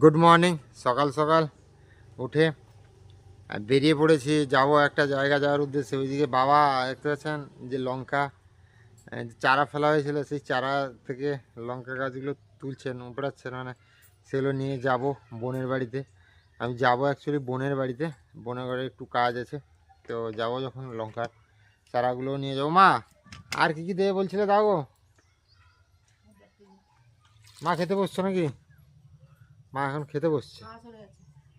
Good morning সকাল সকাল। উঠে বেরিয়ে পড়েছি। যাব একটা জায়গা যাওয়ার উদ্দেশ্যে। ওইদিকে বাবা দেখতে পাচ্ছেন যে লঙ্কা চারা ফেলা হয়েছিল, সেই চারা থেকে লঙ্কা গাছগুলো তুলছেন, উপড়াচ্ছেন। মানে সেগুলো নিয়ে যাব বোনের বাড়িতে। আমি যাব অ্যাকচুয়ালি বোনের বাড়িতে। বোনের বাড়ি একটু কাজ আছে। তো যাব যখন লঙ্কার চারাগুলো নিয়ে যাব। মা, আর কি কি দেবে বলছিলে দাও গো? মা খেতে বসছো নাকি? মা এখন খেতে বসছে।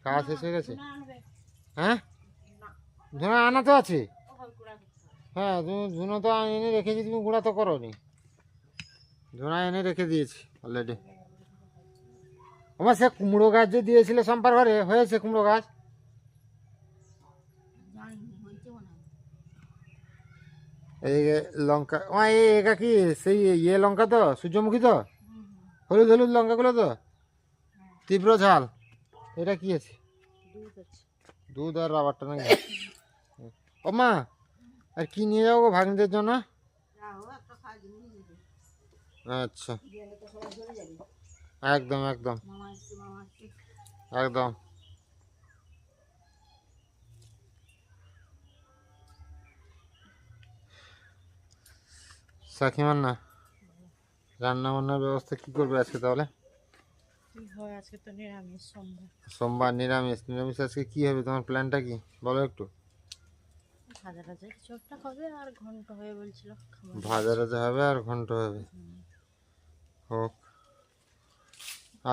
কাজ শেষ হয়ে গেছে। হ্যাঁ? ধুনো আনা তো আছে? হ্যাঁ তুমি ধুনো তো এনে রেখেছি তুমি গুঁড়া তো করো নি ধুনা এনে রেখে দিয়েছি অলরেডি আমার সে কুমড়ো গাছ যে দিয়েছিলে সম্পার ঘরে হয়েছে কুমড়ো গাছ? এই লঙ্কা ও এই এটা কি সেই ইয়ে লঙ্কা তো সূর্যমুখী তো? হলুদ হলুদ লঙ্কাগুলো তো? তীব্র ঝাল। এটা কি আছে? দুধ আর রাবারটা নাকি? ও মা, আর কি নিয়ে যাব ভাগ্নিদের জন্য? আচ্ছা। একদম একদম। একদম। সাকিমান না রান্না বান্নার ব্যবস্থা কি করবে আজকে তাহলে? কি হয় আজকে তো নিরামিষ সোমবার। সোমবার নিরামিষ। নিরামিষ আজকে কি হবে? তোমার প্ল্যানটা কি? বলো একটু। ভাজা কিছু একটা হবে আর ঘন্ট হয়ে বলছিল। ভাজা হবে আর ঘন্ট হবে। হোক।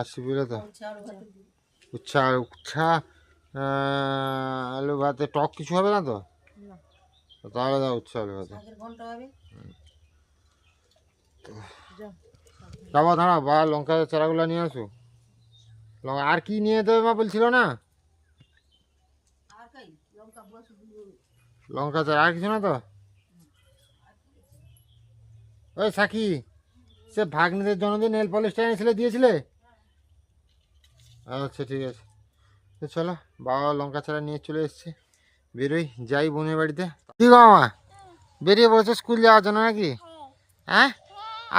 আসি বুঝলে তো? উচ্ছা আর উচ্ছা আলু ভাতে টক কিছু হবে না তো? তাহলে দাও উচ্ছা আলু ভাতে। যাব দাঁড়া বা লঙ্কা চারাগুলো নিয়ে আসো লঙ্কা আর কি নিয়ে যেতে হবে মা বলছিল না? লঙ্কা চারা আর কিছু না তো? ওই সাকি, সে ভাগ্নিদের জন্মদিন নেল পলিশটা এনেছিলে, দিয়েছিলে? আচ্ছা ঠিক আছে। চলো, বাবা লঙ্কা চারা নিয়ে চলে এসছে। বেরোই, যাই বোনের বাড়িতে। কি গো মামা, বেরিয়ে পড়েছো স্কুল যাওয়ার জন্য নাকি? হ্যাঁ?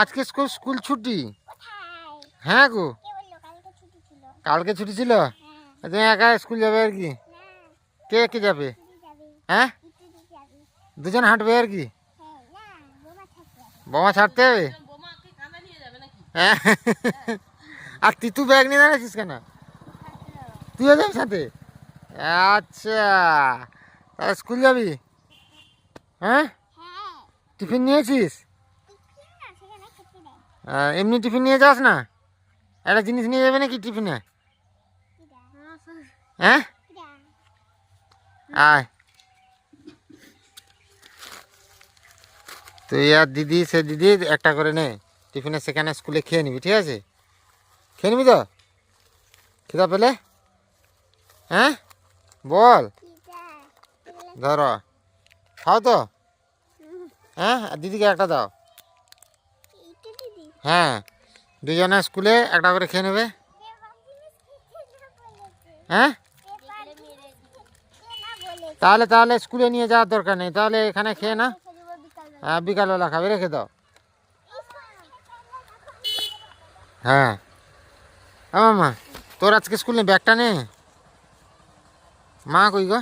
আজকে স্কুল স্কুল ছুটি? হ্যাঁ গো। কালকে ছুটি ছিল? তুমি একা স্কুল যাবে আর কি? কে কে যাবে? হ্যাঁ? দুজন হাঁটবে আর কি? বোমা ছাড়তে হবে? হ্যাঁ। আর তিতু ব্যাগ নিয়ে দাঁড়াচ্ছিস কেন? তুইও যাবি সাথে? আচ্ছা। তাহলে স্কুল যাবি? হ্যাঁ? টিফিন নিয়েছিস? এমনি টিফিন নিয়ে যাস না? একটা জিনিস নিয়ে যাবে নাকি টিফিনে? হ্যাঁ আয় তুই আর দিদি সে দিদি একটা করে নে। টিফিনে সেখানে স্কুলে খেয়ে নিবি ঠিক আছে? খেয়ে নিবি তো? খিদা পেলে? হ্যাঁ? বল। ধরো। খাও তো। হ্যাঁ? আর দিদিকে একটা দাও। হ্যাঁ। দুজনে স্কুলে একটা করে খেয়ে নেবে। হ্যাঁ? তাহলে তাহলে স্কুলে নিয়ে যাওয়ার দরকার নেই। তাহলে এখানে খেয়ে না? হ্যাঁ বিকালবেলা খাবে রেখে দাও। হ্যাঁ। আমার মা তোর আজকে স্কুল নেই? ব্যাগটা নে। মা কই গো?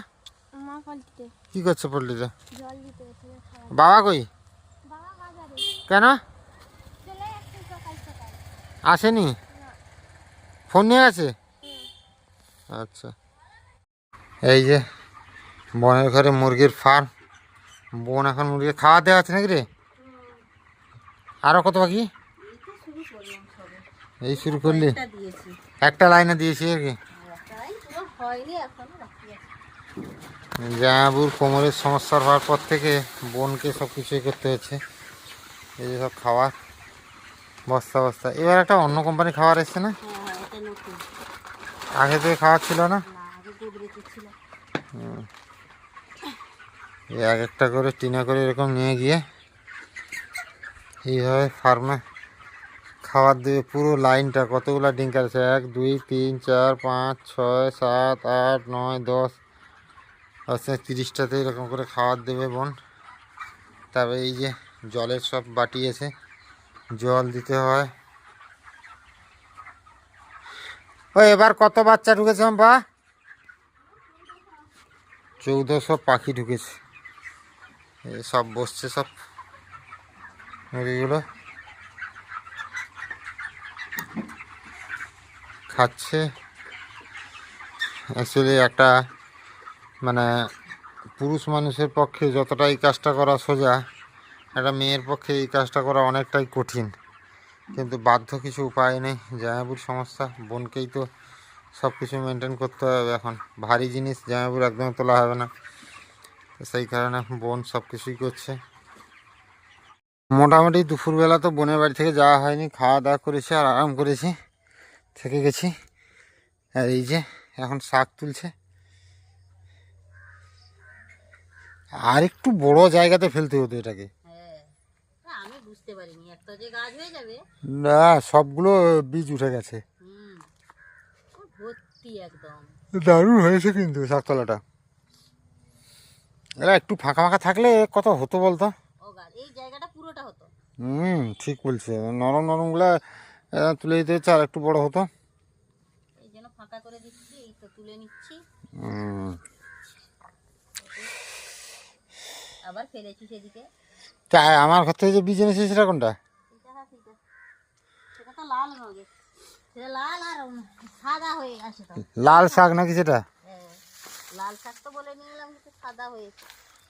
কি করছ পল্লীতে খাওয়া বাবা কই? কেন? আসেনি? ফোন নিয়ে আছে আচ্ছা। এই যে বোনের ঘরে মুরগির ফার্ম বোন এখন মুরগি খাওয়া দেওয়া আছে নাকি রে? আরও কত বাকি? এই শুরু করলি। একটা লাইনে দিয়েছি আর কি। জামাবুর কোমরের সমস্যার হওয়ার পর থেকে বোনকে সব কিছুই করতে হচ্ছে। এই যে সব খাবার বস্তা বস্তা। এবার একটা অন্য কোম্পানি খাবার এসছে না? হ্যাঁ আগে থেকে খাওয়ার ছিল না না আগে গোদরেজের ছিল এই এক একটা করে টিনা করে এরকম নিয়ে গিয়ে এইভাবে ফার্মে খাবার দেবে। পুরো লাইনটা, কতগুলো ডিঙ্কার আছে? এক, দুই, তিন, চার, পাঁচ, ছয়, সাত, আট, নয়, দশ হচ্ছে তিরিশটাতে এরকম করে খাবার দেবে বোন। তবে এই যে জলের সব বাটি আছে, জল দিতে হয়। ও, এবার কত বাচ্চা ঢুকেছে বা চৌদ্দশো পাখি ঢুকেছে। এই সব বসছে সব। মুরগিগুলো খাচ্ছে। অ্যাকচুয়ালি একটা মানে পুরুষ মানুষের পক্ষে যতটা এই কাজটা করা সোজা, একটা মেয়ের পক্ষে এই কাজটা করা অনেকটাই কঠিন। কিন্তু বাধ্য কিছু উপায় নেই, জামাইবুর সমস্যা, বোনকেই তো সব কিছু মেনটেন করতে হবে এখন। ভারী জিনিস জামাইবুর একদম তোলা হবে না। সেই কারণে বোন সব কিছুই করছে। মোটামুটি দুপুরবেলা তো বোনের বাড়ি থেকে যাওয়া হয়নি খাওয়া দাওয়া করেছি আর আরাম করেছি থেকে গেছি। আর এই যে এখন শাক তুলছে। আর একটু বড় জায়গাতে ফেলতে হতো এটাকে। হ্যাঁ না সবগুলো বীজ উঠে গেছে। দারুণ হয়েছে কিন্তু শাকতলাটা। এরা একটু ফাঁকা ফাঁকা থাকলে কত হতো বলতো? ও এই জায়গাটা পুরোটা হতো। হুম ঠিক বলছে। নরম নরমগুলা তুলে দিতে হচ্ছে আর একটু বড় হতো। এই জন্য ফাঁকা করে দিচ্ছি এই তো তুলে নিচ্ছি। আবার ফেলেছি সেদিকে। তা আমার ঘর থেকে যে বীজ এনেছে সেটা কোনটা? হ্যাঁ সেটা। তো লাল হবে সেটা লাল আর সাদা হয়ে আসে লাল শাক নাকি সেটা? লাল শাক তো বলে কিন্তু সাদা হয়েছে।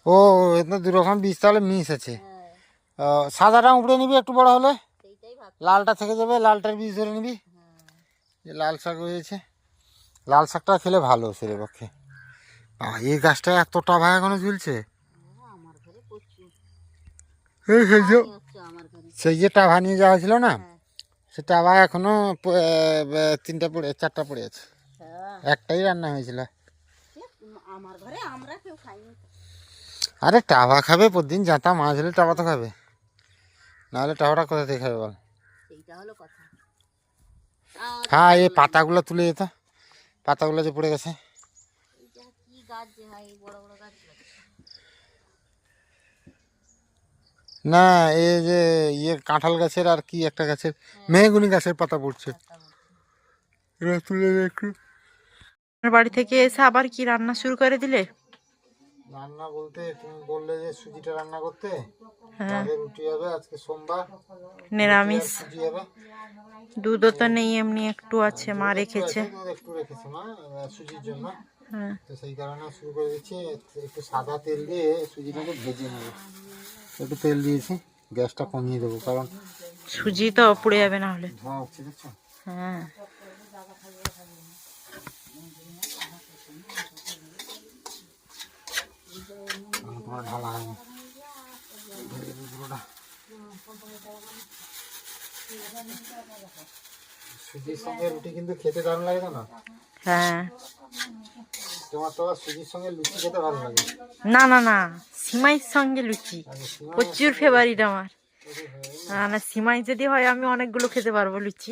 ও এটা দু রকম বীজ তাহলে মিস আছে হ্যাঁ সাদাটা উপরে নিবি একটু বড় হলে? লালটা থেকে যাবে লালটার বীজ ধরে নিবি? হ্যাঁ। যে লাল শাক হয়েছে। লাল শাকটা খেলে ভালো সেরে পক্ষে। এই গাছটা এতটা ভাই এখনও ঝুলছে? সেই যে সেই যে টাভা নিয়ে যাওয়া ছিল না হ্যাঁ। সে টাভা এখনও তিনটা পড়ে চারটা পড়ে আছে। হ্যাঁ। একটাই রান্না হয়েছিল। আমার ঘরে আমরা কেউ খাইনি আরে টাভা খাবে প্রতিদিন যাতা মাছ হলে টাভা তো খাবে। নাহলে টাভাটা কোথা থেকে খাবে বল? হলো কথা। হ্যাঁ এই পাতাগুলো তুলে যেত পাতাগুলো যে পড়ে গেছে। হয় না এই যে ইয়ে কাঁঠাল গাছের আর কি একটা গাছের মেহগুনি গাছের পাতা পড়ছে। তুলে একটু। বাড়ি থেকে এসে আবার কি রান্না শুরু করে দিলে? রান্না বলতে তুমি বললে যে সুজিটা রান্না করতে হ্যাঁ। রুটি হবে আজকে সোমবার নিরামিষ। সুজি হবে। দুধও তো নেই এমনি একটু আছে মা রেখেছে। একটু রেখেছে মা সুজির জন্য। হ্যাঁ। তো সেই কারণে শুরু করে দিচ্ছি একটু সাদা তেল দিয়ে সুজিটাকে ভেজে নেব। একটু তেল দিয়েছি গ্যাসটা কমিয়ে দেবো কারণ সুজি তো পুড়ে যাবে না হলে। ধোঁয়া উঠছে দেখছ? হ্যাঁ। তোমার ঢালা হয়নি পুরোটা। সুজির সঙ্গে রুটি কিন্তু খেতে দারুণ লাগে না হ্যাঁ। তোমার তো সুজির সঙ্গে লুচি খেতে ভালো লাগে। না না না সিমাইয়ের সঙ্গে লুচি। প্রচুর ফেভারিট আমার। না না সিমাই যদি হয় আমি অনেকগুলো খেতে পারব লুচি।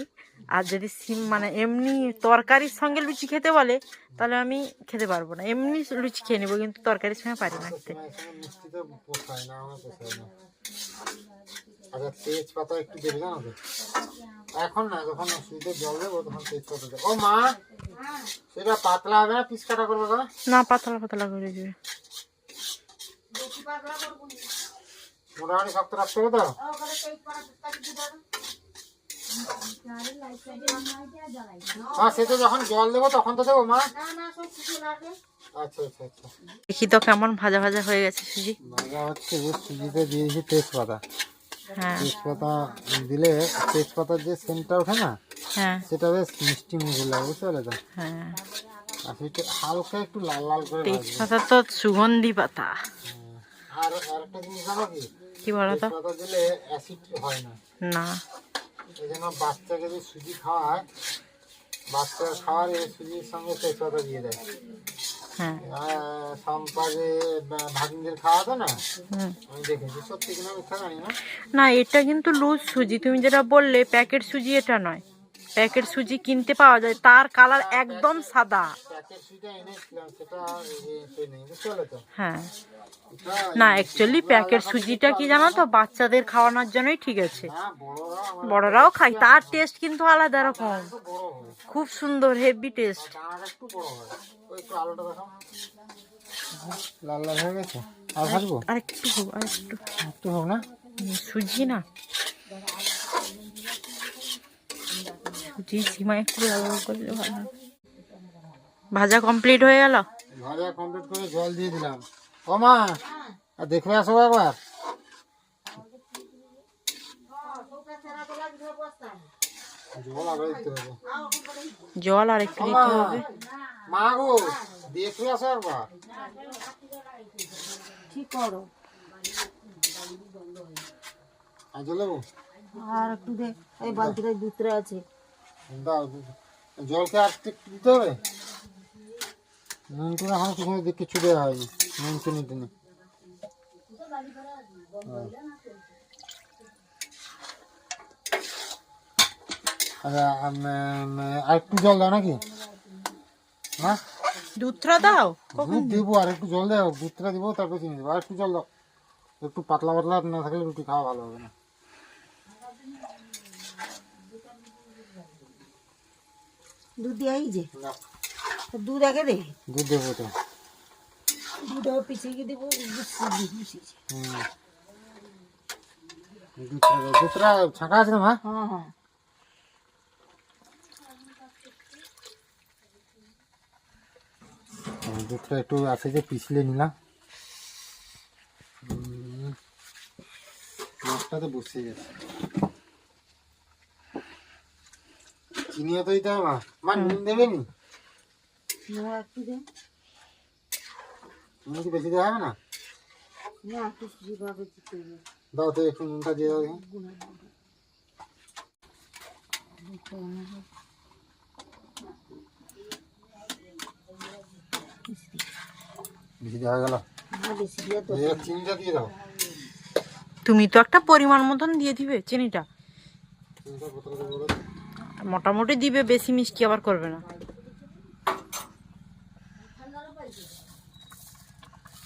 আর যদি সিম মানে এমনি তরকারির সঙ্গে লুচি খেতে বলে তাহলে আমি খেতে পারব না। এমনি লুচি খেয়ে নেব কিন্তু তরকারির সঙ্গে পারি না খেতে। আচ্ছা তেজপাতা একটু দেবে জানো তো? এখন না যখন সুজিতে জল দেবো তখন তেজপাতা দেবো। ও মা সেটা পাতলা হবে না পিস কাটা করবে গো না পাতলা পাতলা করে দিবে। মোটামুটি শক্ত রাখতে হবে তো? হ্যাঁ সে তো যখন জল দেবো তখন তো দেবো মা? আচ্ছা আচ্ছা আচ্ছা। দেখি তো কেমন ভাজা ভাজা হয়ে গেছে সুজি। ভাজা হচ্ছে সুজিতে দিয়েছি তেজপাতা। হ্যাঁ। তেজপাতা দিলে তেজপাতার যে সেন্টটা ওঠে না হ্যাঁ। সেটা বেশ মিষ্টি মুখে লাগে বুঝতে পারলে তো? হ্যাঁ। আর সেটা হালকা একটু লাল লাল করে তেজপাতা তো সুগন্ধি পাতা। আর আরেকটা জিনিস জানো কি? কি বলো তো? তেজপাতা দিলে অ্যাসিড হয় না। না। এই জন্য বাচ্চাকে যদি সুজি খাওয়ায় বাচ্চা খাওয়ার এই সুজির সঙ্গে তেজপাতা দিয়ে দেয়। হ্যাঁ। না এটা কিন্তু লুজ সুজি। তুমি যেটা বললে প্যাকেট সুজি এটা নয়। প্যাকেট সুজি কিনতে পাওয়া যায় তার কালার একদম সাদা। হ্যাঁ। না অ্যাকচুয়ালি প্যাকেট সুজিটা কি জানো তো বাচ্চাদের খাওয়ানোর জন্যই ঠিক আছে। বড়রাও খায় তার টেস্ট কিন্তু আলাদা রকম। খুব সুন্দর হেভি টেস্ট লাল লাল হয়ে গেছে? আর ভাজবো? আর একটু হোক, আর একটু একটু হোক না? সুজি না। সুজি সিমাই একটু লাল করলে ভালো। ভাজা কমপ্লিট হয়ে গেল? ভাজা কমপ্লিট করে জল দিয়ে দিলাম। ও মা আর দেখে আসো একবার। জল আর একটু দিতে হবে। মা গো দেখে আসো একবার। ঠিক করো? আর একটু দে এই বালতিটা দুধটা আছে। জলকে আর দিতে হবে? নুন টুন এখন কিছু কিছু দেওয়া হয়নি নুন চিনি টিনি আর একটু জল দাও নাকি? না দুধটা দাও দুধ দিব আর একটু জল দাও দুধটা দিব তারপর চিনি দেবো। আর একটু জল দাও। একটু পাতলা পাতলা না থাকলে রুটি খাওয়া ভালো হবে না। দুধ দিয়ে এই যে না, তো দুধ আগে দে দুধ দেবো তো দুধ আবার পিছিয়ে গিয়ে দেবো দুধ মিশিয়েছে হুম দুধটা দাও। দুধটা ছাঁকা আছে না মা হ্যাঁ হ্যাঁ হুম, দুধটা একটু আছে যে পিছলে নিলাম হুম, মাছটা তো বসে গেছে চিনিও তো দিতে হবে মা নুন দেবে নি একটু দে নুন কি বেশি দেওয়া হবে না দাও তো একটু নুনটা দিয়ে দাও বেশি দেওয়া গেল চিনিটা দিয়ে দাও তুমি তো একটা পরিমাণ মতন দিয়ে দিবে চিনিটা মোটামুটি দিবে বেশি মিষ্টি আবার করবে না।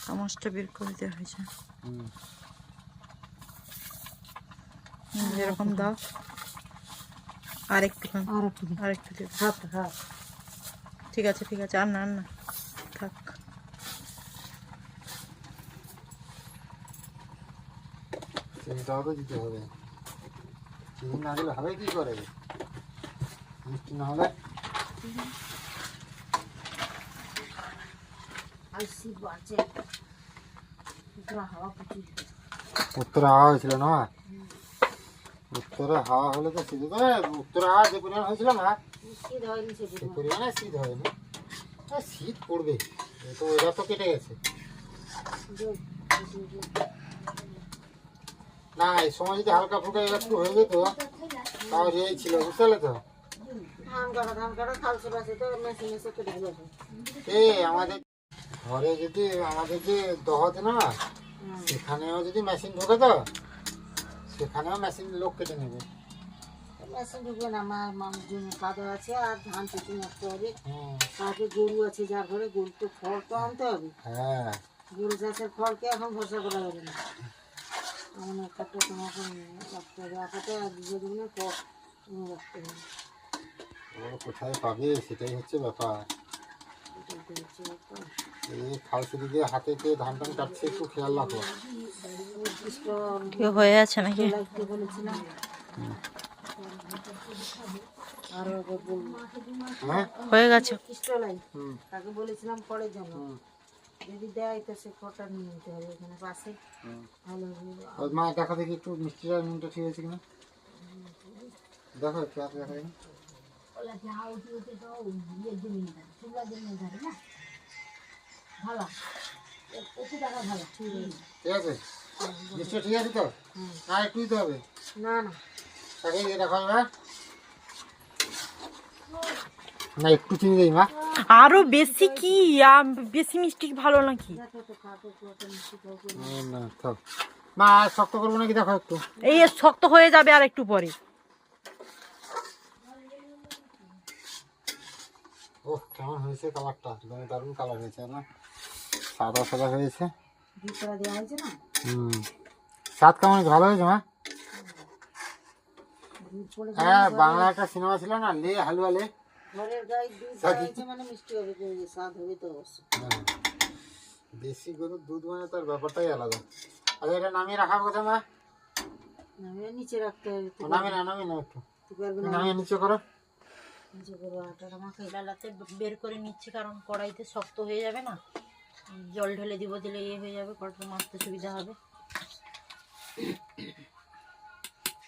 চামচটা বের করে দেওয়া হয়েছে। এরকম দাও। আর একটু আর একটু ঠিক আছে ঠিক আছে আর না আর না। থাক। চিনিটাও তো দিতে হবে। চিনি না দিলে হবে কি করে? না হলে উত্তরে হাওয়া হয়েছিল না? উত্তরে হাওয়া হলে তো শীত যে পরিমাণ হয়েছিল না? সে পরিমাণে শীত হয়নি। শীত পড়বে। তো ওইটা তো কেটে গেছে। না, এই সময় যদি হালকা ফুলকা একটু হয়ে যেত তাও এই ছিল, বুঝতে পারলে তো? এই আমাদের ঘরে যদি আমাদের যে দহতে না সেখানেও যদি মেশিন ঢোকে তো সেখানেও মেশিন লোক কেটে নেবে। মেশিন ঢুকবে না আমার মানুষ জমি কাদা আছে আর ধান কিছু নষ্ট হবে। তাকে গরু আছে যার ঘরে গরু তো খড় তো আনতে হবে। হ্যাঁ। গরু চাষের খড়কে এখন ভরসা করা যাবে না? এমন একটা তোমাকে রাখতে হবে আপাতে আর দিনে খড় রাখতে হবে ও কোথায় পাবে সেটাই হচ্ছে ব্যাপার। এই দিয়ে হাতে কে ধান টান কাটছে একটু খেয়াল রাখো। হয়ে আছে নাকি? হ্যাঁ? হয়ে গেছে। তাকে বলেছিলাম জন্য যদি দেয় তো সে নিয়ে নিতে হবে এখানে পাশে ভালো হবে ওই মা দেখা দেখি একটু মিষ্টিটা নুনটা ঠিক আছে কিনা? দেখো একটু ভালো। একটু টাকা ভালো ঠিক আছে। ঠিক আছে। ঠিক আছে তো? আর একটু দিতে হবে? না না। তাকে দেখো এবার না। একটু চিনি দেই মা। আরও বেশি কি? বেশি মিষ্টি ভালো নাকি? না, না মা আর শক্ত করব নাকি? দেখো একটু। এই শক্ত হয়ে যাবে আর একটু পরে। ও কেমন হয়েছে কালারটা একদম দারুণ কালার হয়েছে না? সাদা সাদা হয়েছে। হুম। স্বাদ কেমন ভালো হয়েছে মা? হ্যাঁ বাংলা একটা সিনেমা ছিল না লে হালুয়া লে। মানে হ্যাঁ। দেশি গরুর দুধ মানে তার ব্যাপারটাই আলাদা। আচ্ছা এটা নামিয়ে রাখার কথা মা? নামিয়ে নিচে রাখতে হবে নামিয়ে না নামিয়ে না একটু। নামিয়ে নিচে করো। আটাটা মাখাই লালাতে বের করে নিচ্ছি কারণ কড়াইতে শক্ত হয়ে যাবে না। জল ঢেলে দিব দিলে ইয়ে হয়ে যাবে কড়াইটা মাখতে সুবিধা হবে।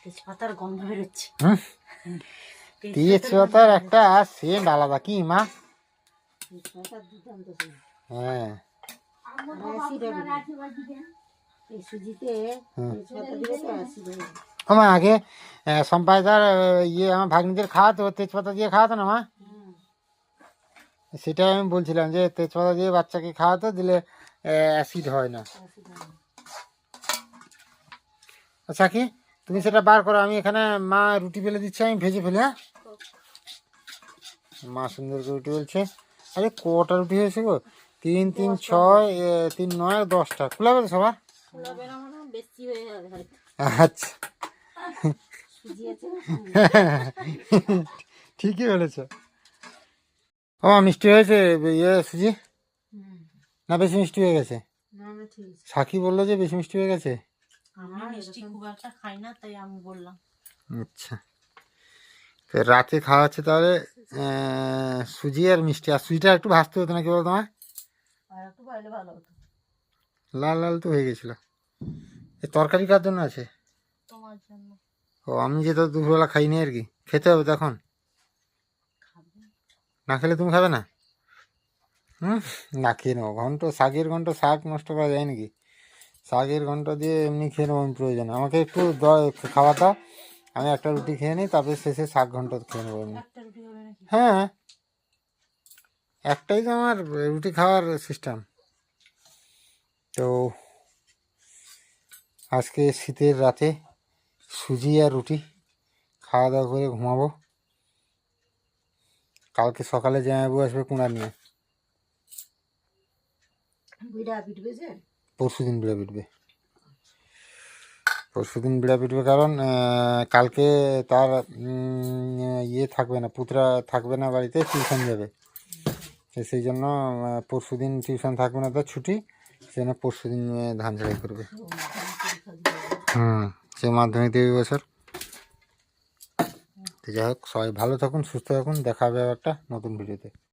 তেজপাতার গন্ধ বেরোচ্ছে। তেজপাতার একটা সেন্ট আলাদা কি মা? হ্যাঁ। এই সুজিতে তেজপাতা দিলে তো অ্যাসিড আমার আগে সম্পায়দার ইয়ে আমার ভাগ্নিদের খাওয়াতো তেজপাতা দিয়ে খাওয়াতো না মা সেটাই আমি বলছিলাম যে তেজপাতা দিয়ে বাচ্চাকে খাওয়াতো দিলে অ্যাসিড হয় না আচ্ছা কি তুমি সেটা বার করো আমি এখানে মা রুটি ফেলে দিচ্ছি আমি ভেজে ফেলে হ্যাঁ মা সুন্দর করে রুটি বলছে আরে কটা রুটি হয়েছে গো তিন তিন ছয় তিন নয় দশটা খোলা হবে সবার আচ্ছা ঠিকই বলেছ। ও মিষ্টি হয়েছে ইয়ে সুজি? না বেশি মিষ্টি হয়ে গেছে? না না ঠিক আছে। সাকি বলল যে বেশি মিষ্টি হয়ে গেছে? আমি মিষ্টি খুব একটা খাই না তাই আমি বললাম। আচ্ছা। তো রাতে খাওয়া হচ্ছে তাহলে সুজি আর মিষ্টি। আর সুজিটা একটু ভাজতে হতো না কি বলতো তোমার আর একটু পাইলে ভালো হতো। লাল লাল তো হয়ে গেছিল। এই তরকারি কার জন্য আছে? তোমার জন্য। ও আমি যে তো দুপুরবেলা খাইনি আর কি। খেতে হবে তখন? না খেলে তুমি খাবে না? হুম না খেয়ে নেব। ঘন্ট শাকের ঘন্ট শাক নষ্ট করা যায় নাকি? শাকের ঘন্ট দিয়ে এমনি খেয়ে নেব আমি প্রয়োজন। আমাকে একটু খাওয়াটা আমি একটা রুটি খেয়ে নিই তারপরে শেষে শাক ঘন্ট খেয়ে নেব নাকি? হ্যাঁ। একটাই তো আমার রুটি খাওয়ার সিস্টেম তো আজকে শীতের রাতে সুজি আর রুটি। খাওয়া দাওয়া করে ঘুমাবো। কালকে সকালে জামাইবু আসবে কুঁড়া নিয়ে। পরশু দিন বিড়া পিটবে পরশু দিন বিড়া পিটবে কারণ কালকে তার ইয়ে থাকবে না পুতরা থাকবে না বাড়িতে টিউশন যাবে। সেই জন্য পরশু দিন টিউশন থাকবে না তার ছুটি। সেই জন্য পরশু দিন ধান ঝাড়াই করবে। হুম। সে মাধ্যমিক দেবে বছর। তো যাই হোক, সবাই ভালো থাকুন, সুস্থ থাকুন, দেখা হবে একটা নতুন ভিডিওতে।